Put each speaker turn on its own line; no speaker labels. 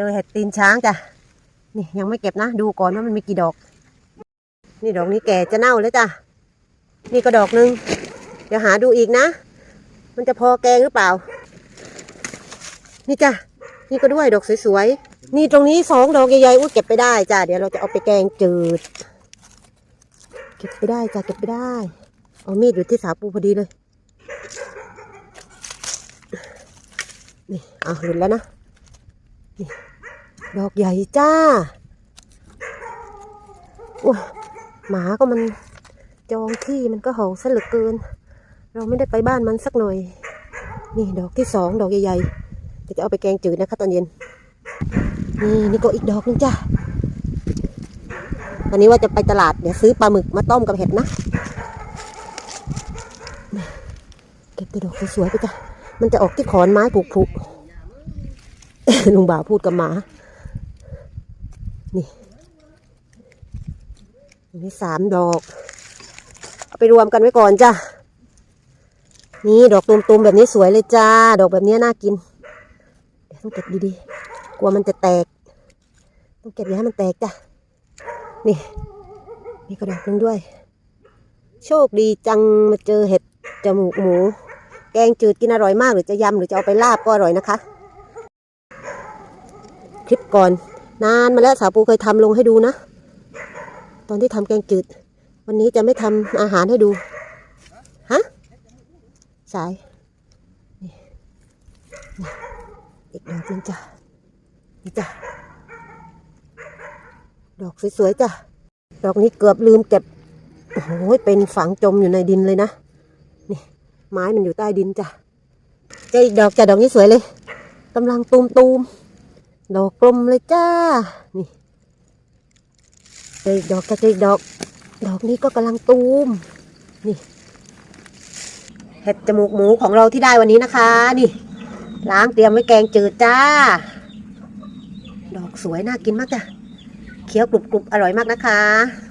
เจอเห็ดตีนช้างจ้ะ นี่ยังไม่เก็บนะ ดูก่อนว่ามันมีกี่ดอก นี่ดอกนี้แก่จะเน่าแล้วจ้ะ นี่ก็ดอกหนึง เดี๋ยวหาดูอีกนะ มันจะพอแกงหรือเปล่า นี่จ้ะ นี่ก็ด้วยดอกสวยๆ นี่ตรงนี้สองดอกใหญ่ๆอุ้ยเก็บไปได้จ้ะ เดี๋ยวเราจะเอาไปแกงจืด เก็บไปได้จ้ะ เก็บไปได้ เอามีดอยู่ที่สาปูพอดีเลย นี่ เอาหลุดแล้วนะนี่ ดอกใหญ่จ้าอ้หมาก็มันจองที่มันก็เห่าซะเหลือเกิน เราไม่ได้ไปบ้านมันสักหน่อย นี่ดอกที่สองดอกใหญ่ๆเดี๋ยวจะเอาไปแกงจืดนะคะตอนเย็น นี่นี่ก็อีกดอกนึงจ้าวันนี้ว่าจะไปตลาดเดี๋ยวซื้อปลาหมึกมาต้มกับเห็ดนะ เก็บแต่ดอกสวยๆไปจ้ะ มันจะออกที่ขอนไม้ผุๆลุงบ่าวพูดกับหมา นี่นนี้สามดอก เอาไปรวมกันไว้ก่อนจ้ะ นี่ดอกตุมๆแบบนี้สวยเลยจ้า ดอกแบบนี้น่ากิน เดี๋ยวต้องเก็บดีๆ กลัวมันจะแตก ต้องเก็บอย่าให้มันแตกจ้ะ นี่นี่กระดอกนึงด้วย โชคดีจังมาเจอเห็ดจมูกหมู แกงจืดกินอร่อยมากหรือจะยำหรือจะเอาไปลาบก็อร่อยนะคะ คลิปก่อน นานมาแล้วสาวปูเคยทำลงให้ดูนะ ตอนที่ทำแกงจืด วันนี้จะไม่ทำอาหารให้ดู ฮะ สาย นี่นี่อีกดอกหนึงจ้ะ นี่จ้ะ ดอกสวยๆจ้ะ ดอกนี้เกือบลืมเก็บ โอ้โห เป็นฝังจมอยู่ในดินเลยนะ นี่ ไม้มันอยู่ใต้ดินจ้ะจออีกดอกจ้ะ ดอกนี้สวยเลยกำลังตูมตูมๆ ดอกกลมเลยจ้า นี่จออีกดอกจะดอก ดอกนี้ก็กำลังตูม นี่เห็ดจมูกหมูของเราที่ได้วันนี้นะคะ นี่ ล้างเตรียมไว้แกงจืดจ้า ดอกสวยน่ากินมากจ้ะเคี้ยวกรุบๆอร่อยมากนะคะ